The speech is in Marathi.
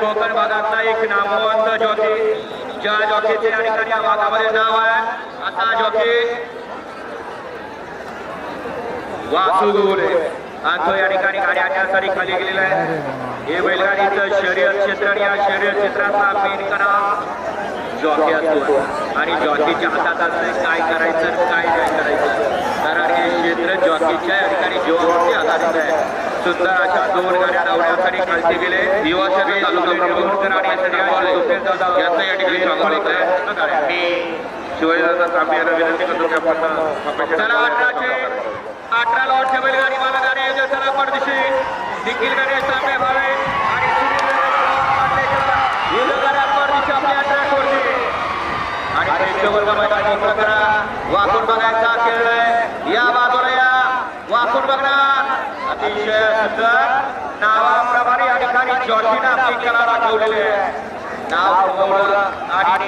कोकण भागातला एक नामवंत जॉकी ज्या जॉकीचे या ठिकाणी या भागामध्ये नाव आहे. आता जॉकी वासू गोरे आणि तो या ठिकाणी गाडी आणण्यासाठी खाली गेलेला आहे हे बैलगाडीचं शरीर क्षेत्र या शरीर क्षेत्राचा मेन करा जॉकी असतो आणि जॉकीच्या हातात असते काय करायचं काय काय करायचं. कारण हे क्षेत्र जॉकीच्या या ठिकाणी जीवावरती आधारित आहे. सुंदर अशा दोन गाड्या धावण्यासाठी खालती गेले. दिवासरी तालुका प्रमुख आणि यांचं या ठिकाणी स्वागत होत आहे मी शिवाजीदादा तांबे यांना विनंती करतो की आपण अठरा लॉटच्या बैलगाडी मला गाडी परदेशी. निखिल गाडी तांबे भावे आणि वाकून बघायचा खेळ आहे. या बाजूला या. वाकून बघणार अतिशय सुंदर नावाप्रमाणे या ठिकाणी जॉकीनं आपली कला दाखवलेली आहे. नाव आणि